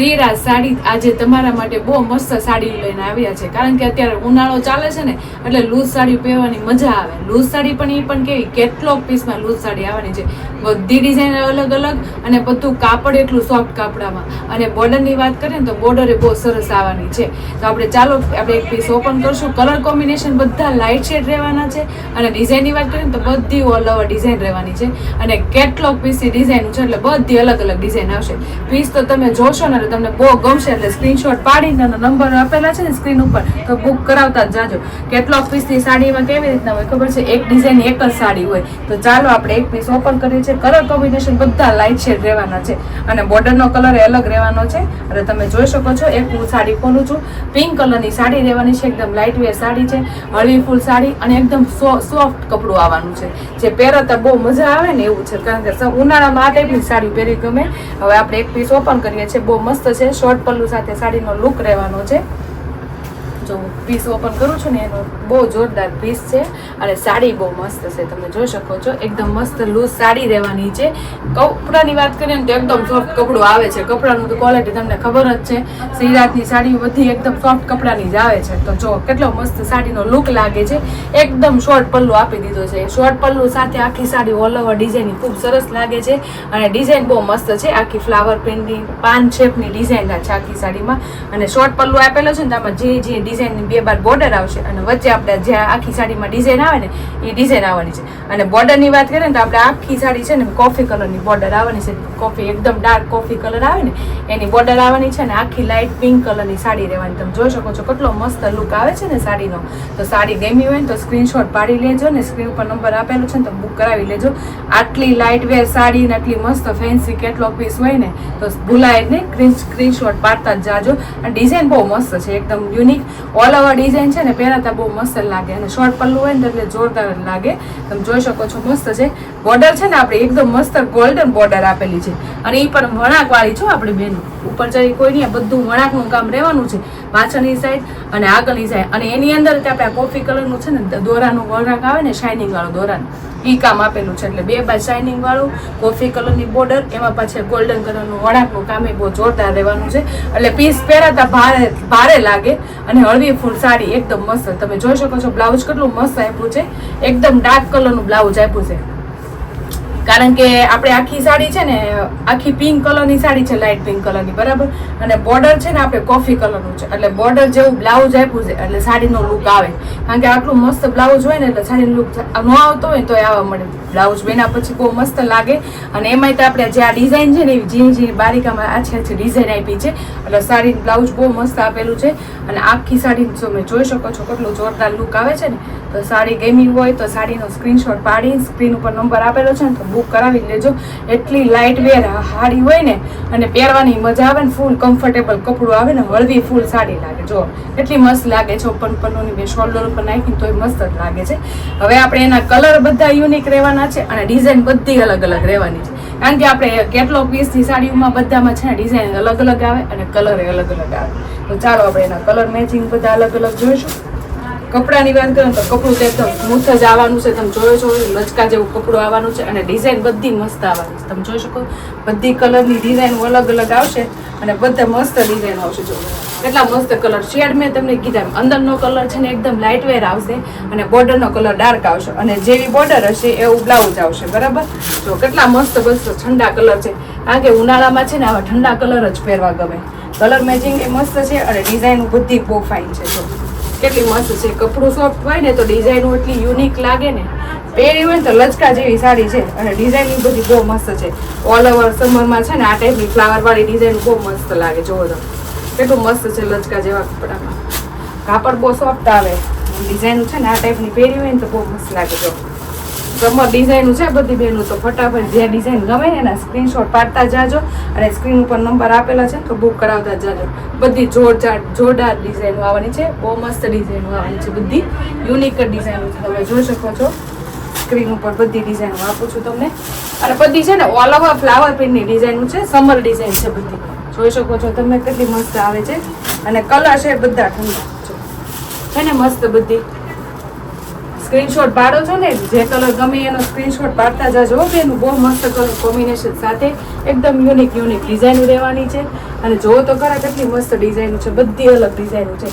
શ્રીરાજ સાડી આજે તમારા માટે બહુ મસ્ત સાડી લઈને આવ્યા છે. કારણ કે અત્યારે ઉનાળો ચાલે છે ને, એટલે લૂઝ સાડી પહેરવાની મજા આવે. લૂઝ સાડી પણ એ પણ કેવી, કેટલોક પીસમાં લૂઝ સાડી આવવાની છે. બધી ડિઝાઇન અલગ અલગ અને બધું કાપડ એટલું સોફ્ટ કાપડામાં. અને બોર્ડરની વાત કરીએ ને તો બોર્ડર એ બહુ સરસ આવવાની છે. તો આપણે ચાલો, આપણે એક પીસ ઓપન કરશું. કલર કોમ્બિનેશન બધા લાઇટ શેડ રહેવાના છે. અને ડિઝાઇનની વાત કરીએ ને તો બધી ઓલ ઓવર ડિઝાઇન રહેવાની છે. અને કેટલોક પીસની ડિઝાઇન છે, એટલે બધી અલગ અલગ ડિઝાઇન આવશે. પીસ તો તમે જોશો ને તમને બહુ ગમશે એટલે સ્ક્રીનશોટ પાડીને અને નંબર આપેલા છે ને સ્ક્રીન ઉપર, તો બુક કરાવતા જ જાજો. કેટલો પીસની સાડીમાં કેવી રીતના હોય ખબર છે? એક ડિઝાઇન એક જ સાડી હોય. તો ચાલો આપણે એક પીસ ઓપન કરીએ છીએ. કલર કોમ્બિનેશન બધા લાઇટ શેડ રહેવાના છે. અને બોર્ડરનો કલર અલગ રહેવાનો છે. અને તમે જોઈ શકો છો, એક હું સાડી ખોલું છું. પિંક કલરની સાડી રહેવાની છે. એકદમ લાઇટ વેર સાડી છે. હળવી ફૂલ સાડી અને એકદમ સોફ્ટ કપડું આવવાનું છે. જે પહેરતા બહુ મજા આવે ને એવું છે. કારણ કે ઉનાળામાં આ ટાઈપની સાડી પહેરી ગમે. હવે આપણે એક પીસ ઓપન કરીએ છીએ. બહુ મસ્ત છે શોર્ટ પલ્લુ સાથે સાડીનો લુક રહેવાનો છે. જો પીસ ઓપન કરું છું ને, એનો બહુ જોરદાર પીસ છે અને સાડી બહુ મસ્ત છે, તમે જોઈ શકો છો. એકદમ મસ્ત લૂઝ સાડી રહેવાની છે. કપડાની વાત કરીએ ને તો એકદમ સોફ્ટ કપડું આવે છે. કપડાનું તો ક્વોલિટી તમને ખબર જ છે. સિરાજની સાડી બધી એકદમ સોફ્ટ કપડાની જ આવે છે. તો જો કેટલો મસ્ત સાડીનો લુક લાગે છે. એકદમ શોર્ટ પલ્લુ આપી દીધો છે. શોર્ટ પલ્લુ સાથે આખી સાડી ઓલ ઓવર ડિઝાઇન ખૂબ સરસ લાગે છે અને ડિઝાઇન બહુ મસ્ત છે. આખી ફ્લાવર પ્રિન્ટની પાન શેપની ડિઝાઇન છે આખી સાડીમાં. અને શોર્ટ પલ્લુ આપેલો છે ને આમાં જે જે ડિઝાઇનની બે બાર બોર્ડર આવશે અને વચ્ચે આપણે જે આખી સાડીમાં ડિઝાઇન આવે ને, એ ડિઝાઇન આવવાની છે. અને બોર્ડરની વાત કરીએ ને, તો આપણે આખી સાડી છે ને કોફી કલરની બોર્ડર આવવાની છે. કોફી એકદમ ડાર્ક કોફી કલર આવે ને, એની બોર્ડર આવવાની છે ને આખી લાઇટ પિંક કલરની સાડી રહેવાની. તમે જોઈ શકો છો કેટલો મસ્ત લુક આવે છે ને સાડીનો. તો સાડી ગમી હોય ને, તો સ્ક્રીનશોટ પાડી લેજો ને સ્ક્રીન ઉપર નંબર આપેલો છે ને, તો બુક કરાવી લેજો. આટલી લાઇટ વેર સાડી ને આટલી મસ્ત ફેન્સી કેટલો પીસ હોય ને, તો ભૂલાય જ નહીં. સ્ક્રીનશોટ પાડતા જ જાજો. અને ડિઝાઇન બહુ મસ્ત છે, એકદમ યુનિક ઓલ ઓવર ડિઝાઇન છે ને પહેરાતા બહુ મસ્ત લાગે. અને શોર્ટ પલ્લું હોય ને એટલે જોરદાર લાગે. તમે જોઈ શકો છો મસ્ત છે. બોર્ડર છે ને આપણે એકદમ મસ્ત ગોલ્ડન બોર્ડર આપેલી છે. અને એ પણ વણાક વાળી છો આપણે બેન. ઉપર જઈ કોઈ નહીં બધું વણાકનું કામ રહેવાનું છે. પાછળની સાઈડ અને આગળની સાઈડ અને એની અંદર આપણે આ કોફી કલરનું છે ને દોરાનું વળાંક આવે ને શાઇનિંગ વાળું દોરાનું. ઈ કામ આપેલું છે એટલે બે બાય શાઇનિંગ વાળું કોફી કલરની બોર્ડર એમાં પાછળ ગોલ્ડન કલરનું વળાંકનું કામ એ બહુ જોરદાર રહેવાનું છે. એટલે પીસ પહેરાતા ભારે ભારે લાગે અને હળવી ફૂલ સાડી એકદમ મસ્ત. તમે જોઈ શકો છો, બ્લાઉઝ કેટલું મસ્ત આપ્યું છે. એકદમ ડાર્ક કલરનું બ્લાઉઝ આપ્યું છે. કારણ કે આપણે આખી સાડી છે ને, આખી પિંક કલરની સાડી છે લાઇટ પિંક કલરની બરાબર? અને બોર્ડર છે ને આપણે કોફી કલરનું છે. એટલે બોર્ડર જેવું બ્લાઉઝ આપ્યું છે, એટલે સાડીનો લુક આવે. કારણ કે આટલું મસ્ત બ્લાઉઝ હોય ને, એટલે સાડીનો લુક ન આવતો હોય તો આવવા મળે. બ્લાઉઝ બેના પછી બહુ મસ્ત લાગે. અને એમાંય તો આપણે જે આ ડિઝાઇન છે ને, એવી ઝીણી ઝીણી બારીકામાં આછી આછી ડિઝાઇન આપી છે. એટલે સાડી બ્લાઉઝ બહુ મસ્ત આપેલું છે. અને આખી સાડી તમે જોઈ શકો છો કેટલું જોરદાર લુક આવે છે ને, તો સાડી ગેમિંગ હોય તો સાડીનો સ્ક્રીનશોટ પાડી સ્ક્રીન ઉપર નંબર આપેલો છે ને, તો બુક કરાવી લેજો. એટલી લાઇટ વેર સાડી હોય ને, અને પહેરવાની મજા આવે ને ફૂલ કમ્ફર્ટેબલ કપડું આવે ને, હળવી ફૂલ સાડી લાગે. જો, એટલી મસ્ત લાગે છે ઓપન પન્નોની બે શોલ્ડર ઉપર નાખીને, તોય મસ્ત જ લાગે છે. હવે આપણે એના કલર બધા યુનિક રહેવાના છે અને ડિઝાઇન બધી અલગ અલગ રહેવાની છે. કારણ કે આપણે કેટલો પીસની સાડીઓમાં બધામાં છે ને ડિઝાઇન અલગ અલગ આવે અને કલર અલગ અલગ આવે. તો ચાલો આપણે એના કલર મેચિંગ બધા અલગ અલગ જોઈશું. કપડાની વાત કરીએ તો કપડું તો એકદમ સ્મૂથ જ આવવાનું છે. તમે જોયો છો લચકા જેવું કપડું આવવાનું છે અને ડિઝાઇન બધી મસ્ત આવવાની છે. તમે જોઈ શકો, બધી કલરની ડિઝાઇન અલગ અલગ આવશે અને બધા મસ્ત ડિઝાઇન આવશે જો. કેટલા મસ્ત કલર શેડ મેં તમને કીધા એમ. અંદરનો કલર છે ને એકદમ લાઇટ વેર આવશે અને બોર્ડરનો કલર ડાર્ક આવશે. અને જેવી બોર્ડર હશે એવું બ્લાઉઝ આવશે, બરાબર? જો કેટલા મસ્ત મસ્ત ઠંડા કલર છે. કારણ કે ઉનાળામાં છે ને આવા ઠંડા કલર જ પહેરવા ગમે. કલર મેચિંગ એ મસ્ત છે અને ડિઝાઇન બધી બહુ ફાઇન છે, જો. કેટલી મસ્ત છે. કપડું સોફ્ટ હોય ને તો ડિઝાઇનો એટલી યુનિક લાગે ને. પહેરી હોય ને તો લચકા જેવી સાડી છે. અને ડિઝાઇનિંગ બધી બહુ મસ્ત છે. ઓલ ઓવર સમરમાં છે ને આ ટાઈપની ફ્લાવર વાળી ડિઝાઇન બહુ મસ્ત લાગે. જોવો તો કેટલું મસ્ત છે લચકા જેવા કપડામાં. કાપડ બહુ સોફ્ટ આવે. ડિઝાઇન છે ને આ ટાઈપની પહેરી હોય ને તો બહુ મસ્ત લાગે. જો સમર ડિઝાઇન છે, બધી બહેનો તો ફટાફટ જે ડિઝાઇન ગમે એના સ્ક્રીનશોટ પાડતા જાજો અને સ્ક્રીન ઉપર નંબર આપેલા છે તો બુક કરાવતા જાજો. બધી જોરદાર જોરદાર ડિઝાઇનો આવવાની છે, બહુ મસ્ત ડિઝાઇનો આવવાની છે બધી. યુનિક ડિઝાઇનો છે, તમે જોઈ શકો છો. સ્ક્રીન ઉપર બધી ડિઝાઇનો આપું છું તમને. અને બધી છે ને ઓલ ઓવર ફ્લાવર પ્રિન્ટની ડિઝાઇનો છે સમર ડિઝાઇન છે બધી. જોઈ શકો છો તમે કેટલી મસ્ત આવે છે. અને કલર છે બધા ઠંડા. છે ને મસ્ત બધી. સ્ક્રીનશોટ પાડો છો ને, જે કલર ગમે એનો સ્ક્રીનશોટ પાડતા જાજો કે એનું બહુ મસ્ત કલર કોમ્બિનેશન સાથે એકદમ યુનિક યુનિક ડિઝાઇન રહેવાની છે. અને જોવો તો ખરા કેટલી મસ્ત ડિઝાઇન છે, બધી અલગ ડિઝાઇનો છે.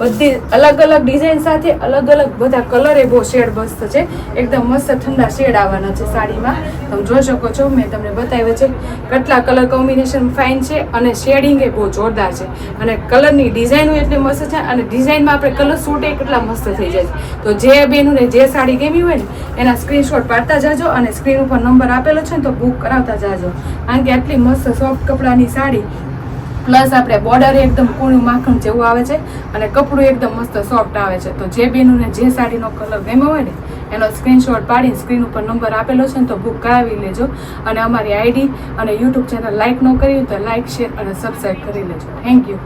બધી અલગ અલગ ડિઝાઇન સાથે અલગ અલગ બધા કલર એ બહુ શેડ મસ્ત છે. એકદમ મસ્ત ઠંડા શેડ આવવાના છે સાડીમાં. તમે જોઈ શકો છો, મેં તમને બતાવ્યું છે કેટલા કલર કોમ્બિનેશન ફાઇન છે અને શેડિંગ એ બહુ જોરદાર છે. અને કલરની ડિઝાઇનો એટલી મસ્ત છે અને ડિઝાઇનમાં આપણે કલર સૂટ એ કેટલા મસ્ત થઈ જાય છે. તો જે બેનુને જે સાડી ગમી હોય ને, એના સ્ક્રીનશોટ પાડતા જાજો અને સ્ક્રીન ઉપર નંબર આપેલો છે ને તો બુક કરાવતા જાજો. કારણ કે આટલી મસ્ત સોફ્ટ કપડાની સાડી પ્લસ આપણે બોર્ડર એકદમ કૂણું માખણ જેવું આવે છે અને કપડું એકદમ મસ્ત સોફ્ટ આવે છે. તો જે બેનુને જે સાડીનો કલર ગમ્યો હોય ને, એનો સ્ક્રીનશોટ પાડીને સ્ક્રીન ઉપર નંબર આપેલો છે ને, તો બુક કરાવી લેજો. અને અમારી આઈડી અને યુટ્યુબ ચેનલ લાઇક ન કરી તો લાઇક શેર અને સબસ્ક્રાઈબ કરી લેજો. Thank you